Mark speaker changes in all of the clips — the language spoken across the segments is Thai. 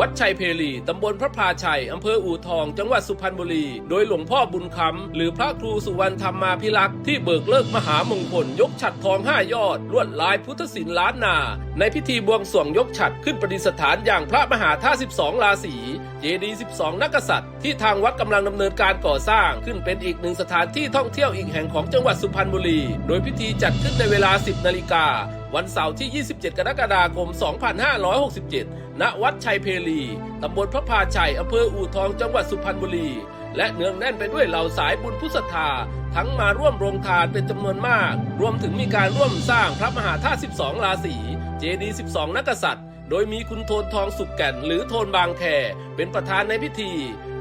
Speaker 1: วัดชัยเพลีตำบลพระพาชัย อำเภออู่ทอง จังหวัดสุพรรณบุรี โดยหลวงพ่อบุญคำ หรือพระครูสุวรรณธรรมาภิรักษ์ที่เบิกเลิกมหามงคล ยกฉัดทองห้ายอด ลวดลายพุทธศิลป์ล้านนา ในพิธีบวงสรวงยกฉัดขึ้นประดิษฐานอย่างพระมหาธาตุ12 ราศี เจดีย์12 นักกษัตริย์ ที่ทางวัดกำลังดำเนินการก่อสร้างขึ้นเป็นอีกหนึ่งสถานที่ท่องเที่ยวอีกแห่งของจังหวัดสุพรรณบุรี โดยพิธีจัดขึ้นในเวลา 10 นาฬิกา วันเสาร์ที่ 27 กรกฎาคม 2567 ณ วัดชัยเพลี ตำบลพระพาชัย อำเภออู่ทอง จังหวัดสุพรรณบุรี และเนืองแน่นไปด้วยเหล่าสายบุญผู้ศรัทธาทั้งมาร่วมโรงทานเป็นจำนวนมาก รวมถึงมีการร่วมสร้างพระมหาธาตุ 12 ราศี เจดีย์12 นักษัตริย์ โดยมีคุณโทนทองสุกแก่น หรือโทนบางแค เป็นประธานในพิธี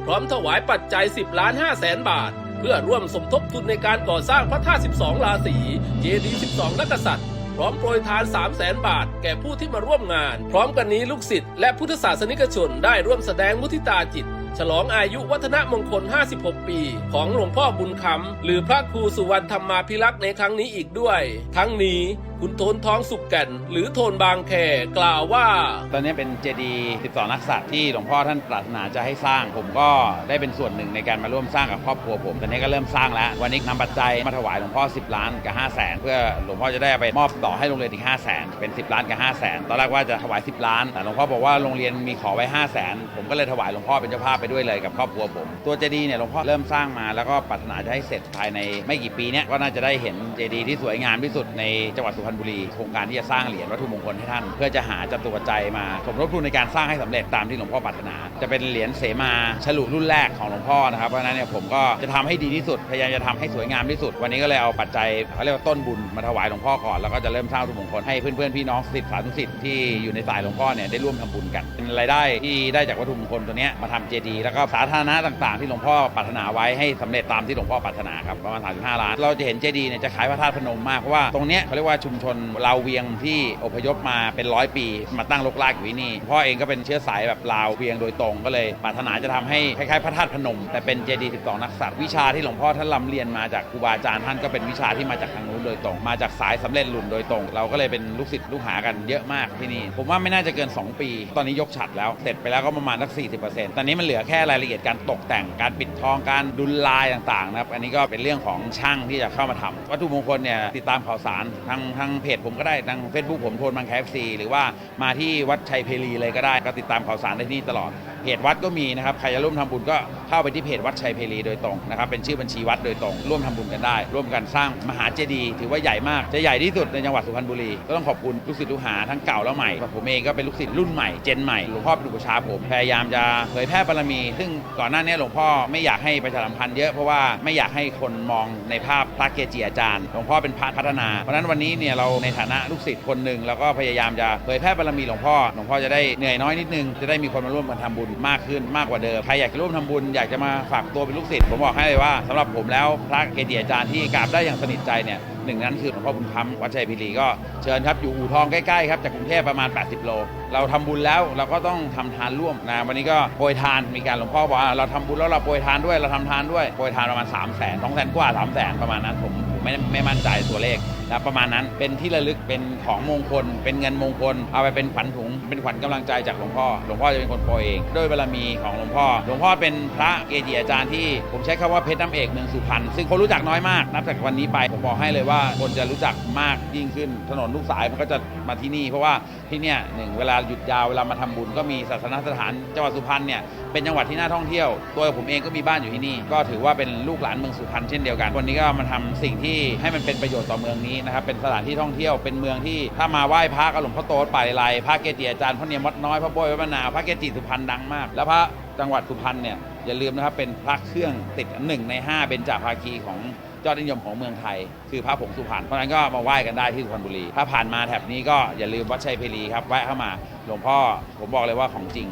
Speaker 1: พร้อมถวายปัจจัย 10 ล้าน5แสนบาท เพื่อร่วมสมทบทุนในการก่อสร้างพระธาตุ 12 ราศี เจดีย์12 นักกษัตริย์ พร้อมโปรยทาน 3 0 0แสนบาท แก่ผู้ที่มาร่วมงาน พร้อมกันนี้ลูกศิษย์และพุทธศาสนิกชนได้ร่วมแสดงมุทิตาจิต ฉลองอายุวัฒนมงคล 56 ปี ของหลวงพ่อบุญคำหรือพระครูสุวรรณธรรมาภิรักษ์ในครั้งนี้อีกด้วย ทั้งนี้คุณโทนทองสุกแก่น หรือโทนบางแคกล่าวว่า
Speaker 2: ตอนนี้เป็นเจดีย์12 นักษัตริย์ที่หลวงพ่อท่านปรารถนาจะให้สร้าง ผมก็ได้เป็นส่วนหนึ่งในการมาร่วมสร้างกับครอบครัวผม ตอนนี้ก็เริ่มสร้างแล้ว วันนี้นำปัจจัยมาถวายหลวงพ่อ 10 ล้านกับ 5 0 0แสนเพื่อหลวงพ่อจะได้ไปมอบต่อให้โรงเรียนอีก 5 0 0แสนเป็น 10 ล้านกับ 5 0 0แสนตอนแรกว่าจะถวาย 10 ล้าน แต่หลวงพ่อบอกว่าโรงเรียนมีขอไว้ 5 0 0แสนผมก็เลยถวายหลวงพ่อเป็นเจ้าภาพไปด้วยเลยกับครอบครัวผม ตัวเจดีย์เนี่ยหลวงพ่อเริ่มสร้างมาแล้วก็ปรารถนาจะให้เสร็จภายในไม่กี่ปีเนี้ยก็น่าจะได้เห็นเจดีย์ที่สวยงามที่สุดในจังหวัดสุพรรณบุรีโครงการที่จะสร้างเหรียญวัตถุมงคลให้ท่าน เพื่อจะหาจตุปัจจัยมาสมทบทุนในการสร้างให้สำเร็จตามที่หลวงพ่อปรารถนา จะเป็นเหรียญเสมาฉลุรุ่นแรกของหลวงพ่อนะครับ เพราะฉะนั้นเนี่ยผมก็จะทำให้ดีที่สุด พยายามจะทำให้สวยงามที่สุด วันนี้ก็เลยเอาปัจจัยเขาเรียกว่าต้นบุญมาถวายหลวงพ่อก่อน แล้วก็จะเริ่มสร้างวัตถุมงคลให้เพื่อนๆพี่น้องศิษย์สาธุศิษย์ที่อยู่ในสายหลวงพ่อเนี่ยได้ร่วมทำบุญกัน เป็นรายได้ที่ได้จากวัตถุมงคลตัวเนี้ยมาทำเจดีย์แล้วก็สาธารณะต่างๆ ที่หลวงพ่อปรารถนาไว้ให้สำเร็จตามที่หลวงพ่อปรารถนาครับประมาณ35ล้านเราจะเห็นเจดีย์เนี่ยจะคล้ายพระธาตุพนมมากเพราะว่าตรงเนี้ยเขาเรียกว่าชุมชนลาวเวียงที่อพยพมาเป็นร้อยปี มาตั้งรกรากอยู่ที่นี่พ่อเองก็เป็นเชื้อสายแบบลาวเวียงโดยตรงก็เลยปรารถนาจะทำให้คล้ายๆพระธาตุพนม แต่เป็นเจดีย์12 นักษัตริย์วิชาที่หลวงพ่อท่านลำเรียนมาจากครูบาอาจารย์ท่านก็เป็นวิชาที่มาจากทางนู้นโดยตรง มาจากสายสำเร็จรุ่นโดยตรง เราก็เลยเป็นลูกศิษย์ลูกหากันเยอะมากที่นี่ ผมว่าไม่น่าจะเกิน 2 ปี ตอนนี้ยกฉัดแล้วเสร็จไปแล้วก็ประมาณสัก 40%ตอนนี้มันเหลือแค่รายละเอียดการตกแต่งการปิดทองการดุลลายต่างๆนะครับอันนี้ก็เป็นเรื่องของช่างที่จะเข้ามาทำวัตถุมงคลเนี่ยติดตามข่าวสารทางทางเพจผมก็ได้ทาง Facebook ผมโทนบางแคฟซีหรือว่ามาที่วัดชัยเพลีเลยก็ได้ก็ติดตามข่าวสารได้ที่นี่ตลอด เพจวัดก็มีนะครับใครจะร่วมทำบุญก็เข้าไปที่เพจวัดชัยเพลีโดยตรงนะครับเป็นชื่อบัญชีวัดโดยตรง ร่วมทำบุญกันได้ ร่วมกันสร้างมหาเจดีย์ถือว่าใหญ่มากจะใหญ่ที่สุดในจังหวัดสุพรรณบุรีก็ต้องขอบคุณลูกศิษย์ลูกหาทั้งเก่าและใหม่ผมเองก็เป็นลูกศิษย์รุ่นใหม่เจนใหม่หลวงพ่อเป็นอุปชาผมพยายามจะเผยแพร่บารมี ซึ่งก่อนหน้านี้หลวงพ่อไม่อยากให้ประชาสัมพันธ์เยอะเพราะว่าไม่อยากให้คนมองในภาพพระเกจิอาจารย์หลวงพ่อเป็นพระพัฒนา เพราะฉะนั้นวันนี้เนี่ยเราในฐานะลูกศิษย์คนหนึ่งเราก็พยายามจะเผยแพร่บารมีหลวงพ่อหลวงพ่อจะได้เหนื่อยน้อยนิดนึงจะได้มีคนมาร่วมกันทำบุญมากขึ้นมากกว่าเดิม ใครอยากจะร่วมทำบุญอยากจะมาฝากตัวเป็นลูกศิษย์ผมบอกให้เลยว่าสำหรับผมแล้วพระเกจิอาจารย์ที่กราบได้อย่างสนิทใจเนี่ยหนึ่งนั้นคือหลวงพ่อบุญคำวัดชัยพิรีก็เชิญครับอยู่อู่ทองใกล้ๆครับจากกรุงเทพประมาณ 80 โล เราทำบุญแล้วเราก็ต้องทำทานร่วมนะวันนี้ก็โปรยทานมีการหลวงพ่อบอกว่าเราทำบุญแล้วเราโปรยทานด้วยเราทำทานด้วยโปรยทานประมาณ3 0 0แสนสองแสนกว่า3 0 0แสนประมาณนั้นผมไม่ไม่มั่นใจตัวเลขนะประมาณนั้นเป็นที่ระลึกเป็นของมงคล เป็นเงินมงคล เอาไปเป็นขวัญถุง เป็นขวัญกำลังใจจากหลวงพ่อ หลวงพ่อจะเป็นคนโปรยเอง ด้วยบารมีของหลวงพ่อ หลวงพ่อเป็นพระเกจิอาจารย์ที่ผมใช้คำว่าเพชรน้ำเอกเมืองสุพรรณซึ่งคนรู้จักน้อยมากนับจากวันนี้ไปผมบอกให้เลยว่าคนจะรู้จักมากยิ่งขึ้น ถนนลูกสายมันก็จะมาที่นี่ เพราะว่าที่เนี่ยหนึ่งเวลาหยุดยาวเวลามาทำบุญก็มีศาสนสถานจังหวัดสุพรรณเนี่ยเป็นจังหวัดที่น่าท่องเที่ยว ตัวผมเองก็มีบ้านอยู่ที่นี่ ก็ถือว่าเป็นลูกหลานเมืองสุพรรณเช่นเดียวกัน วันนี้ก็มาทำสิ่งที่ให้มันเป็นประโยชน์ต่อเมืองนี้นะครับเป็นสถานที่ท่องเที่ยวเป็นเมืองที่ถ้ามาไหว้พระก็หลวงพ่อโตป่าไลพระเกจิอาจารย์พระเนียมวัดน้อยพระโบยพระมะนาวพระเกจิสุพรรณดังมาก แล้วพระจังหวัดสุพรรณเนี่ยอย่าลืมนะครับเป็นพระเครื่องติดหนึ่งในห้าเป็นจ่าภาคีของยอดนิยมของเมืองไทย คือพระผงสุพรรณเพราะนั้นก็มาไหว้กันได้ที่สุพรรณบุรี ถ้าผ่านมาแถบนี้ก็อย่าลืมวัดชัยเพลีครับแวะเข้ามาหลวงพ่อผมบอกเลยว่าของจริง